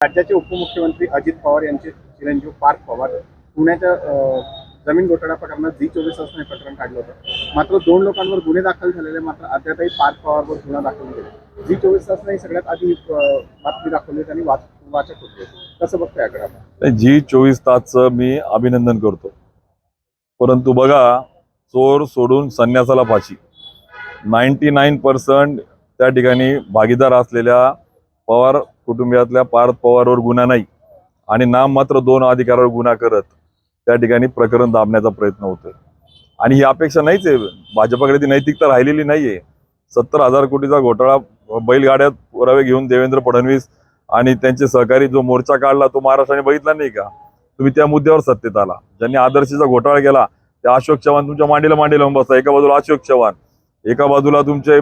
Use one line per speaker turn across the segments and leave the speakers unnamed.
राज्याचे उपमुख्यमंत्री अजित पवार यांचे चिरंजीव पार्थ पवार पुण्याच्या जमीन घोटाळा प्रकरणात झी चोवीस तास प्रकरण काढलं होतं. मात्र दोन लोकांवर गुन्हे दाखल झालेले मात्र अद्यापही पार्थ पवारवर गुन्हा दाखल नाही. केला झी चोवीस तास नाही सगळ्यात आधी बातमी दाखवली आणि वाच वाचक होते. कसं बघतोय याकडे आपण
जी चोवीस तासचं मी अभिनंदन करतो. परंतु बघा चोर सोडून संन्यासाला फाशी. नाईन्टी नाईन पर्सेंट त्या ठिकाणी भागीदार असलेल्या पवार कुटुंबियातल्या पार्थ पवारवर गुन्हा नाही आणि नाम मात्र दोन अधिकारावर गुन्हा करत त्या ठिकाणी प्रकरण दाबण्याचा प्रयत्न होतोय. आणि ही अपेक्षा नाहीच आहे. भाजपाकडे ती नैतिकता राहिलेली नाहीये. सत्तर हजार कोटीचा घोटाळा बैलगाड्यात पुरावे घेऊन देवेंद्र फडणवीस आणि त्यांचे सहकारी जो मोर्चा काढला तो महाराष्ट्राने बघितला नाही का? तुम्ही त्या मुद्द्यावर सत्तेत आला. ज्यांनी आदर्शीचा घोटाळा केला त्या अशोक चव्हाण तुमच्या मांडीला मांडी लावून बसता एका बाजूला अशोक चव्हाण एका बाजूला तुमचे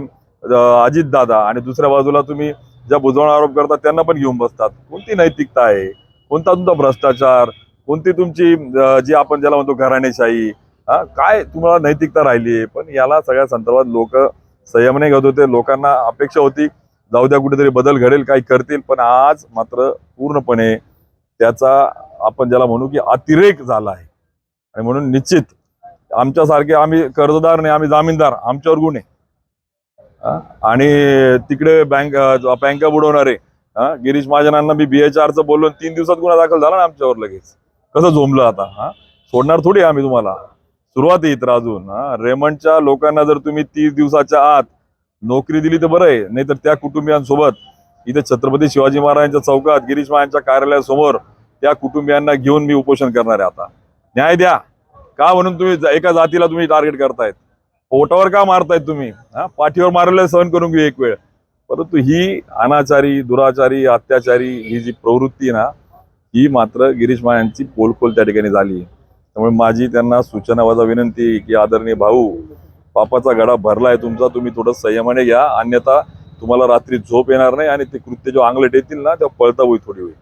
अजित दादा आणि दुसऱ्या बाजूला तुम्ही ज्या बुजवण आरोप करतात त्यांना पण घेऊन बसतात. कोणती नैतिकता आहे? कोणता तुमचा भ्रष्टाचार? कोणती तुमची जी आपण ज्याला म्हणतो घराणेशाही? हा काय तुम्हाला नैतिकता राहिली आहे? पण याला सगळ्या संदर्भात लोक संयमने घेत होते. लोकांना अपेक्षा होती जाऊ द्या कुठेतरी बदल घडेल काही करतील. पण आज मात्र पूर्णपणे त्याचा आपण ज्याला म्हणू की अतिरेक झाला आहे. आणि म्हणून निश्चित आमच्यासारखे आम्ही कर्जदार नाही आम्ही जामीनदार आमच्यावर गुन्हे. आहे आणि तिकडे बँक बँका बुडवणारे हा गिरीश महाजनांना मी बीएचआरचं बोललो तीन दिवसात गुन्हा दाखल झाला ना आमच्यावर लगेच. कसं झोंबलं आता हा? सोडणार थोडी आम्ही तुम्हाला. सुरुवात आहे तर अजून हा? रेमंडच्या लोकांना जर तुम्ही तीस दिवसाच्या आत नोकरी दिली तर बरं आहे नाहीतर त्या कुटुंबियांसोबत इथे छत्रपती शिवाजी महाराजांच्या चौकात गिरीश महाराजांच्या कार्यालयासमोर त्या कुटुंबियांना घेऊन मी उपोषण करणार आहे आता. न्याय द्या. का म्हणून तुम्ही एका जातीला तुम्ही टार्गेट करतायत? पोटावर का मारतायत तुम्ही? हा? पाठीवर मारलेलं सहन करून घेऊ एक वेळ. परंतु ही अनाचारी दुराचारी अत्याचारी ही जी प्रवृत्ती आहे ना ही मात्र गिरीश महाराजांची पोलखोल त्या ठिकाणी झाली. त्यामुळे माझी त्यांना सूचना वजा विनंती की आदरणीय भाऊ पापाचा गडा भरलाय तुमचा तुम्ही थोडं संयमाने घ्या. अन्यथा तुम्हाला रात्री झोप येणार नाही आणि ते कृत्य जो आंगलट येतील ना तेव्हा पळता होईल थोडी होईल